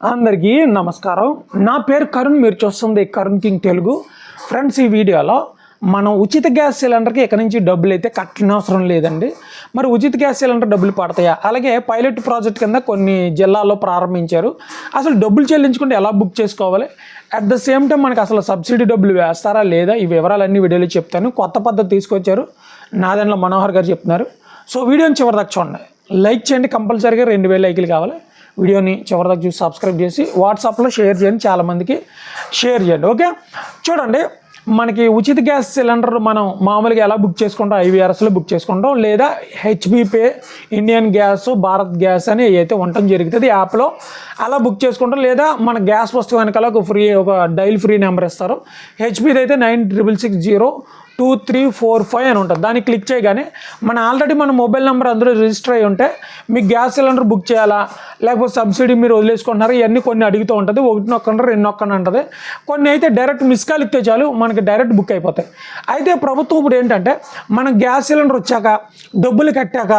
అందరికీ నమస్కారం. నా పేరు కరుణ్ మీరు చూస్తుంది కరుణ్ కింగ్ తెలుగు. ఫ్రెండ్స్ ఈ వీడియోలో మనం ఉచిత గ్యాస్ సిలిండర్కి ఇక్కడి నుంచి డబ్బులు అయితే కట్టిన అవసరం లేదండి. మరి ఉచిత గ్యాస్ సిలిండర్ డబ్బులు పడతాయా? అలాగే పైలట్ ప్రాజెక్ట్ కింద కొన్ని జిల్లాల్లో ప్రారంభించారు. అసలు డబ్బులు చెల్లించుకుంటే ఎలా బుక్ చేసుకోవాలి? అట్ ద సేమ్ టైం మనకి అసలు సబ్సిడీ డబ్బులు వేస్తారా లేదా? ఈ వివరాలన్నీ వీడియోలో చెప్తాను. కొత్త పద్ధతి తీసుకొచ్చారు. నాదెండ్ల మనోహర్ గారు చెప్తున్నారు. సో వీడియోని చివరిదాకా చూడండి. లైక్ చేయండి. కంపల్సరీగా రెండు వేల లైకులు కావాలి. వీడియోని చివరిదాకా చూసి సబ్స్క్రైబ్ చేసి వాట్సాప్లో షేర్ చేయండి చాలామందికి షేర్ చేయండి ఓకే చూడండి మనకి ఉచిత గ్యాస్ సిలిండర్ మనం మామూలుగా ఎలా బుక్ చేసుకుంటాం? ఐవీఆర్ఎస్లో బుక్ చేసుకుంటాం లేదా HP pay Indian gas Bharat gas అని అయితే ఉండటం జరుగుతుంది యాప్లో అలా బుక్ చేసుకుంటాం లేదా మన గ్యాస్ వస్తువు వెనకాల ఒక ఫ్రీ ఒక డైల్ ఫ్రీ నెంబర్ ఇస్తారు. హెచ్బీది అయితే nine triple six zero two three four five అని ఉంటుంది. దాన్ని క్లిక్ చేయగానే మన ఆల్రెడీ మన మొబైల్ నెంబర్ అందులో రిజిస్టర్ అయ్యి ఉంటే మీకు గ్యాస్ సిలిండర్ బుక్ చేయాలా? లేకపోతే సబ్సిడీ మీరు వదిలేసుకుంటున్నారు? ఇవన్నీ కొన్ని అడుగుతూ ఉంటుంది. ఒకటి నొక్కండి రెండు నొక్కండి ఉంటుంది కొన్ని అయితే డైరెక్ట్ మిస్ కాల్ ఇస్తే చాలు మనకి డైరెక్ట్ బుక్ అయిపోతాయి. అయితే ప్రభుత్వం ఇప్పుడు ఏంటంటే మన గ్యాస్ సిలిండర్ వచ్చాక డబ్బులు కట్టాక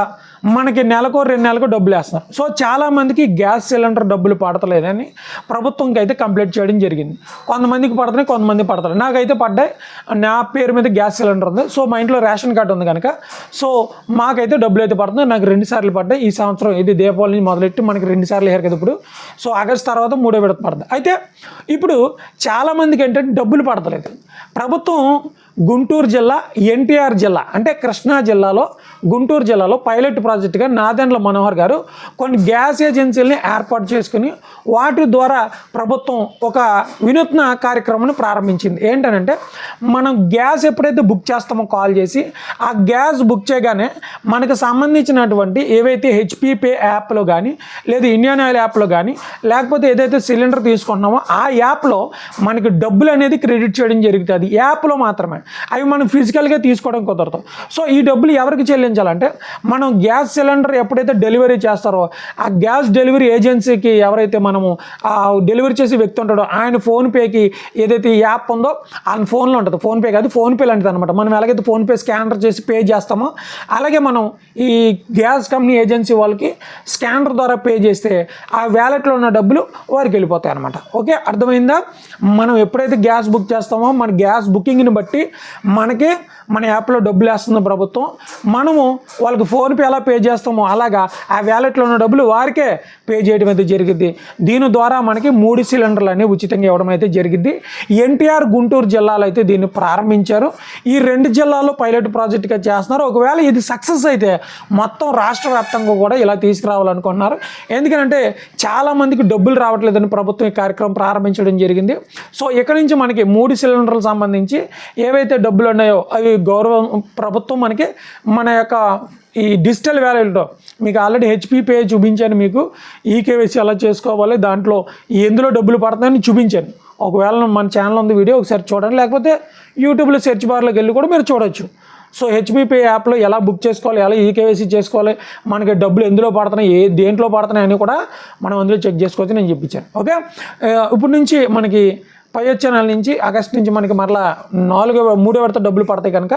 మనకి నెలకు రెండు నెలలకు డబ్బులు వేస్తారు సో చాలామందికి గ్యాస్ సిలిండర్ డబ్బులు పడతలేదని ప్రభుత్వంకి అయితే కంప్లైంట్ చేయడం జరిగింది. కొంతమందికి పడుతున్నాయి కొంతమంది పడతారు నాకైతే పడ్డాయి. నా పేరు మీద గ్యాస్ సిలిండర్ ఉంది. సో మా ఇంట్లో రేషన్ కార్డు ఉంది కనుక. సో మాకైతే డబ్బులు అయితే పడుతుంది నాకు రెండు సార్లు పడ్డాయి. ఈ సంవత్సరం ఇది దీపావళి నుంచి మొదలెట్టి మనకి రెండు సార్లు కదా ఇప్పుడు. సో ఆగస్ట్ తర్వాత మూడో విడత పడుతుంది. అయితే ఇప్పుడు చాలామందికి ఏంటంటే డబ్బులు పడతలేదు. ప్రభుత్వం గుంటూరు జిల్లా ఎన్టీఆర్ జిల్లా అంటే కృష్ణా జిల్లాలో గుంటూరు జిల్లాలో పైలట్ ప్రాజెక్టుగా నాదెండ్ల మనోహర్ గారు కొన్ని గ్యాస్ ఏజెన్సీలని ఏర్పాటు చేసుకుని వాటి ద్వారా ప్రభుత్వం ఒక వినూత్న కార్యక్రమాన్ని ప్రారంభించింది. ఏంటనంటే మనం గ్యాస్ ఎప్పుడైతే బుక్ చేస్తామో కాల్ చేసి ఆ గ్యాస్ బుక్ చేయగానే మనకు సంబంధించినటువంటి ఏవైతే హెచ్పి పే యాప్లో కానీ లేదా ఇండియన్ ఆయిల్ యాప్లో కానీ లేకపోతే ఏదైతే సిలిండర్ తీసుకుంటున్నామో ఆ యాప్లో మనకి డబ్బులు అనేది క్రెడిట్ చేయడం జరుగుతుంది. యాప్లో మాత్రమే. అవి మనం ఫిజికల్గా తీసుకోవడం కుదరదు. సో ఈ డబ్బులు ఎవరికి చెల్లించాలంటే మనం గ్యాస్ సిలిండర్ ఎప్పుడైతే డెలివరీ చేస్తారో ఆ గ్యాస్ డెలివరీ ఏజెన్సీకి ఎవరైతే మనము ఆ డెలివరీ చేసే వ్యక్తి ఉంటాడో ఆయన ఫోన్పేకి ఏదైతే ఈ యాప్ ఉందో ఆయన ఫోన్లో ఉంటుంది. ఫోన్పే కాదు ఫోన్పే లాంటిది అనమాట మనం ఎలాగైతే ఫోన్పే స్కానర్ చేసి పే చేస్తామో అలాగే మనం ఈ గ్యాస్ కంపెనీ ఏజెన్సీ వాళ్ళకి స్కానర్ ద్వారా పే చేస్తే ఆ వ్యాలెట్లో ఉన్న డబ్బులు వారికి వెళ్ళిపోతాయి అనమాట ఓకే? అర్థమైందా? మనం ఎప్పుడైతే గ్యాస్ బుక్ చేస్తామో మన గ్యాస్ బుకింగ్ని బట్టి మనకి మన యాప్లో డబ్బులు వేస్తుంది ప్రభుత్వం. మనము వాళ్ళకి ఫోన్పే ఎలా పే చేస్తామో అలాగా ఆ వ్యాలెట్లో ఉన్న డబ్బులు వారికే పే చేయడం అయితే జరిగింది దీని ద్వారా మనకి మూడు సిలిండర్లు అనేవి ఉచితంగా ఇవ్వడం అయితే జరిగింది ఎన్టీఆర్ గుంటూరు జిల్లాలో అయితే దీన్ని ప్రారంభించారు. ఈ రెండు జిల్లాల్లో పైలట్ ప్రాజెక్ట్గా చేస్తున్నారు. ఒకవేళ ఇది సక్సెస్ అయితే మొత్తం రాష్ట్ర వ్యాప్తంగా కూడా ఇలా తీసుకురావాలనుకుంటున్నారు. ఎందుకంటే చాలామందికి డబ్బులు రావట్లేదని ప్రభుత్వం ఈ కార్యక్రమం ప్రారంభించడం జరిగింది. సో ఇక్కడ నుంచి మనకి మూడు సిలిండర్లకు సంబంధించి ఏవైతే డబ్బులు ఉన్నాయో అవి గౌరవం ప్రభుత్వం మనకి మన యొక్క ఈ డిజిటల్ వ్యాలెట్లో మీకు ఆల్రెడీ హెచ్పి పే చూపించాను మీకు ఈకేవైసీ ఎలా చేసుకోవాలి దాంట్లో ఎందులో డబ్బులు పడుతున్నాయని చూపించాను. ఒకవేళ మన ఛానల్ ఉంది వీడియో ఒకసారి చూడండి. లేకపోతే యూట్యూబ్లో సెర్చ్ బార్లోకి వెళ్ళి కూడా మీరు చూడొచ్చు. సో హెచ్బిపే యాప్లో ఎలా బుక్ చేసుకోవాలి ఎలా ఈకేవైసీ చేసుకోవాలి మనకి డబ్బులు ఎందులో పడుతున్నాయి ఏ దేంట్లో పడుతున్నాయి అని కూడా మనం అందులో చెక్ చేసుకోవచ్చు నేను చెప్పించాను. ఓకే ఇప్పుడు నుంచి మనకి పై వచ్చే నెల నుంచి ఆగస్ట్ నుంచి మనకి మరలా నాలుగో మూడో విడత డబ్బులు పడతాయి కనుక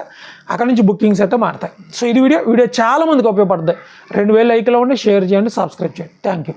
అక్కడ నుంచి బుకింగ్స్ అయితే మారుతాయి. సో ఇది వీడియో వీడియో చాలా మందికి ఉపయోగపడుతుంది. రెండు వేల లైక్లో ఉండి షేర్ చేయండి సబ్స్క్రైబ్ చేయండి. Thank you.